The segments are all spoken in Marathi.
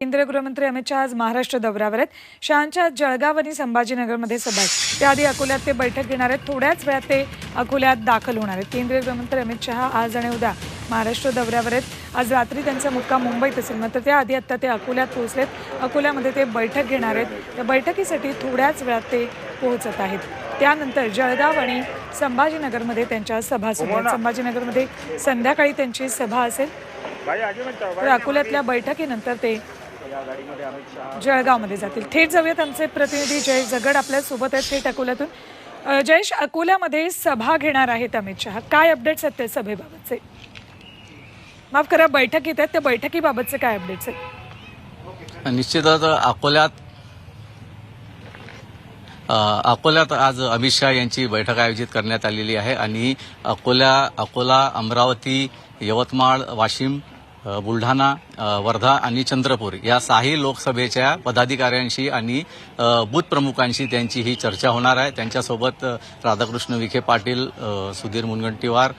केंद्रीय गृहमंत्री अमित शहा आज महाराष्ट्र दौऱ्यावर आहेत. शहांच्या आज जळगाव आणि संभाजीनगरमध्ये सभा आहे त्याआधी अकोल्यात ते बैठक घेणार आहेत. थोड्याच वेळात ते अकोल्यात दाखल होणार आहेत. केंद्रीय गृहमंत्री अमित शहा आज आणि उद्या महाराष्ट्र दौऱ्यावर आहेत. आज रात्री त्यांचा मुक्काम मुंबईत असेल. मात्र त्याआधी आता ते अकोल्यात पोहोचलेत. अकोल्यामध्ये ते बैठक घेणार आहेत. त्या बैठकीसाठी थोड्याच वेळात ते पोहोचत आहेत. त्यानंतर जळगाव आणि संभाजीनगरमध्ये त्यांच्या सभा सुरू आहेत. संभाजीनगरमध्ये संध्याकाळी त्यांची सभा असेल. तर अकोल्यातल्या बैठकीनंतर ते जळगावमध्ये जातील. थेट जाऊयात. आमचे प्रतिनिधी जयेश जगड आपल्यासोबत आहेत थेट अकोल्यातून. जयेश अकोल्यामध्ये सभा घेणार आहेत अमित शहा. काय अपडेट्स आहेत त्या सभेबाबतचे? माफ करा बैठकीत आहेत. त्या बैठकीबाबतचे काय अपडेट्स आहेत? निश्चितच अकोल्यात अ, अकोल्यात आज अमित शहा यांची बैठक आयोजित करण्यात आलेली आहे आणि अकोल्या अकोला अमरावती यवतमाळ वाशिम बुलढाणा वर्धा आणि चंद्रपूर या सहाही लोकसभेच्या पदाधिकाऱ्यांशी आणि बूथ प्रमुखांशी त्यांची ही चर्चा होणार आहे. त्यांच्यासोबत राधाकृष्ण विखे पाटील सुधीर मुनगंटीवार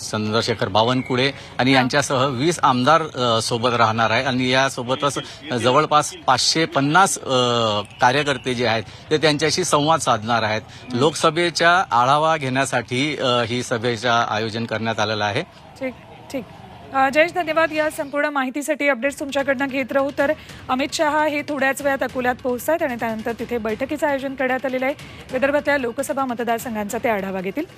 चंद्रशेखर बावनकुळे आणि यांच्यासह वीस आमदार सोबत राहणार आहे. आणि यासोबतच जवळपास पाचशे पन्नास कार्यकर्ते जे आहेत ते त्यांच्याशी संवाद साधणार आहेत. लोकसभेच्या आढावा घेण्यासाठी ही सभेचं आयोजन करण्यात आलेलं आहे. ठीक ठीक. जयेश धन्यवाद. या संपूर्ण माहितीसाठी अपडेट्स तुमच्याकडनं घेत राहू. तर अमित शहा हे थोड्याच वेळात अकोल्यात पोहोचत आहेत आणि त्यानंतर तिथे बैठकीचं आयोजन करण्यात आलेलं आहे. विदर्भातल्या लोकसभा मतदारसंघांचा ते आढावा घेतील.